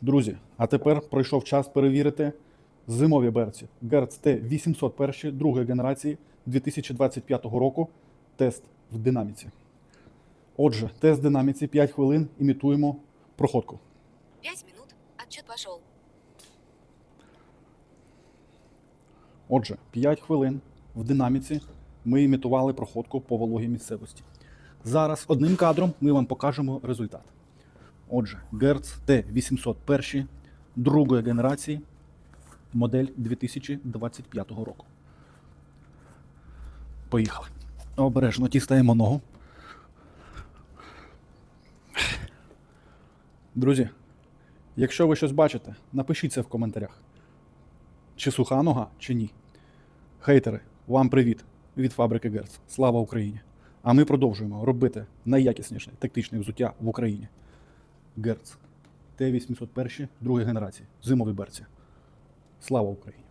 Друзі, а тепер пройшов час перевірити зимові берці. Герц Т801 другої генерації 2025 року. Тест в динаміці. Отже, тест в динаміці 5 хвилин імітуємо проходку. Пять минут. Отчет пошел. Отже, 5 хвилин в динаміці ми імітували проходку по вологій місцевості. Зараз одним кадром ми вам покажемо результат. Отже, Герц Т801 другої генерації, модель 2025 року. Поїхали. Обережно тістаємо ногу. Друзі, якщо ви щось бачите, напишіть це в коментарях. Чи суха нога, чи ні. Хейтери, вам привіт від фабрики Герц. Слава Україні! А ми продовжуємо робити найякісніше тактичне взуття в Україні. Герц Т-801 другої генерації. Зимові берці. Слава Україні!